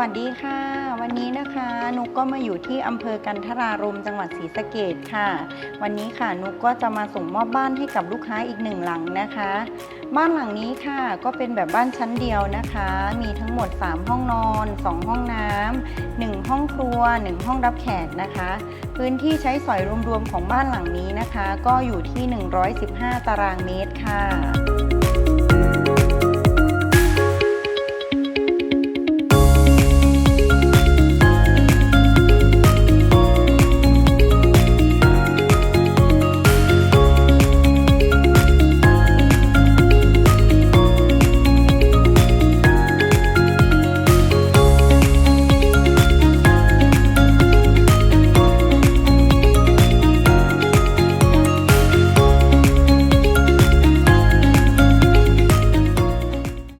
วัสดีค่ะ วันนี้นะคะนุกก็มาอยู่ที่อำเภอกันทรารมจังหวัดศรีสะเกดค่ะ วันนี้ค่ะนุกก็จะมาส่งมอบบ้านให้กับลูกค้าอีกหนึ่งหลังนะคะ บ้านหลังนี้ค่ะก็เป็นแบบบ้านชั้นเดียวนะคะ มีทั้งหมด 3 ห้องนอน 2 ห้องน้ำ1 ห้องครัว 1 ห้องรับแขกนะคะ พื้นที่ใช้สอยรวมๆของบ้านหลังนี้นะคะ ก็อยู่ที่ 115 ตารางเมตรค่ะ